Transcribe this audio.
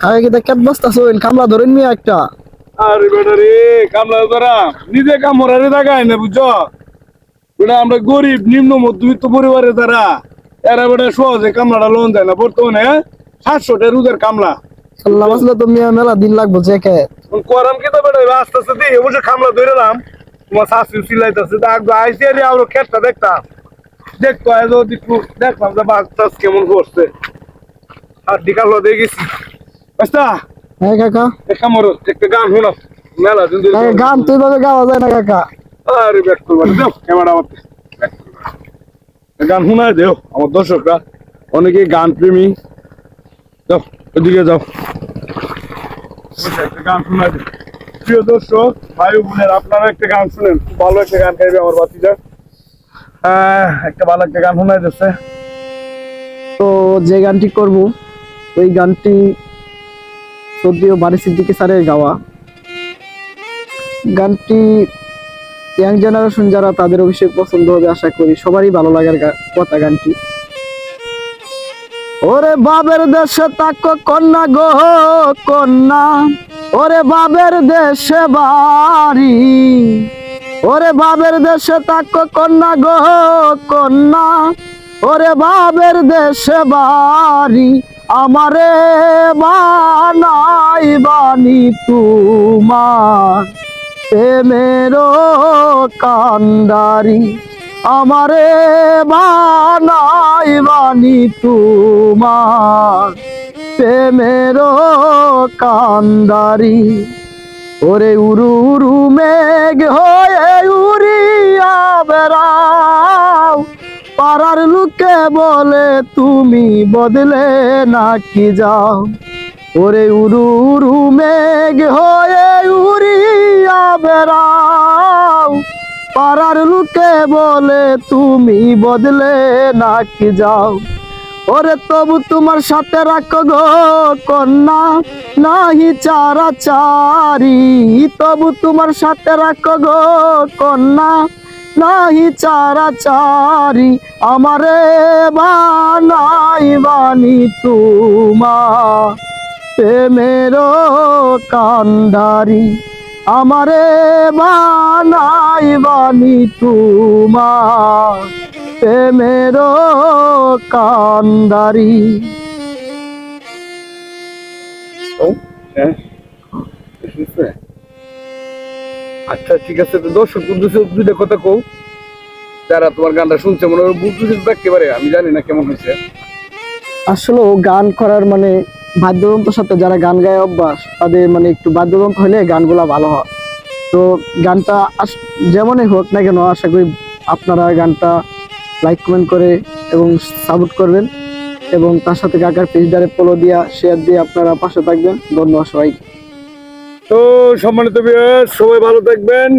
কাকা কি দেখে বস্তা শুন কামলা ধরেন মি একটা। আরে বেটা রে কামলা ধরা। নিজে কামড়ারে দেখায় না বুঝছ? বেটা আমরা গরিব নিম্ন মধ্যবিত্ত পরিবারের দ্বারা এরা বেটা সহজে কামলাটা লোন দেয় না। বর্তমানে সাতশো টা রুদের কামলা। আল্লাহ বাসলে তো মিয়া মেলা দিন লাগবো চেকে করাম কি তো বেটা? আস্তে আস্তে দিয়ে বসে কামলা ধরেলাম তোমার শাশু সিলাইতেছে আগে আইসি আরে আরও খেটটা দেখতাম। দেখতো দেখলাম যে বাস কেমন করছে। আর দিকাল দিয়ে গেছি। বাস্তা হ্যাঁ কাকা। একটা মরো একটা গান শোনাও। মেলা দিন গান তুই ভাবে গাওয়া যায় না কাকা। আরে ব্যাক করবা দাও ক্যামেরা আমার গান শোনায় দেও আমার দর্শকরা। অনেকে গান প্রেমী। যাও ওদিকে যাও। একটা গান শোনায় দেও। প্রিয় দর্শক ভাই বোনের আপনারা একটা গান শুনেন। খুব ভালো একটা গান গাইবে আমার বাতিজা একটা ভালো একটা গান শোনায় দিচ্ছে। তো যে গানটি করব ওই গানটি সদ্যীয় বাড়ি সিদ্দিকি স্যারের গাওয়া। গানটি ইয়াং জেনারেশন যারা তাদের অবশ্যই পছন্দ হবে আশা করি। সবারই ভালো লাগার কথা গানটি। ওরে বাবের দেশে তাক কন্যা গো, কন্যা। ওরে বাবের দেশে বাড়ি। ওরে বাবের দেশে তাক কন্যা গো, কন্যা। ওরে বাবের দেশে বাড়ি, আমারে বানাই বানি তোমার। প্রেমেরও কান্দারি আমারে বানাই বানি তোমার। প্রেমেরও কান্দারি ওরে উরু উরু মেঘ হয়ে উড়িয়া পাড়ার লোকে বলে, তুমি বদলে নাকি যাও? ওরে উরু উরু মেঘ হয়ে উড়িয়া বেড়াও। পাড়ার লোকে বলে, তুমি বদলে নাকি যাও? ওরে তবু তোমার সাথে রাখো গো কন্যা, নাহি চারা চারি তবু তোমার সাথে রাখো গো কন্যা নাহি চারা চারি আমারে বানাই বানি তোমা প্রেমের কান্দারি আমারে বানাই বানি তোমা প্রেমের কান্দারি হ্যাঁ? আচ্ছা ঠিক আছে, তো দর্শক উদ্দেশ্যে দুইটা কথা কও। যারা তোমার গানটা শুনছে, মনে হয় বুঝতে পারে আমি জানি না কেমন হয়েছে। আসলে গান করার মানে বাদ্যযন্ত্রের সাথে যারা গান গায় অভ্যাস, তাদের মানে একটু বাদ্যযন্ত্র হলে গানগুলা ভালো হয়। তো গানটা যেমনই হোক না কেন, আশা করি আপনারা গানটা লাইক কমেন্ট করে এবং সাপোর্ট করবেন। এবং তার সাথে কাকার পেজটারে ফলো দিয়া শেয়ার দিয়ে আপনারা পাশে থাকবেন। ধন্যবাদ সবাই তো সম্মানিত বিয়ার সবাই ভালো থাকবেন।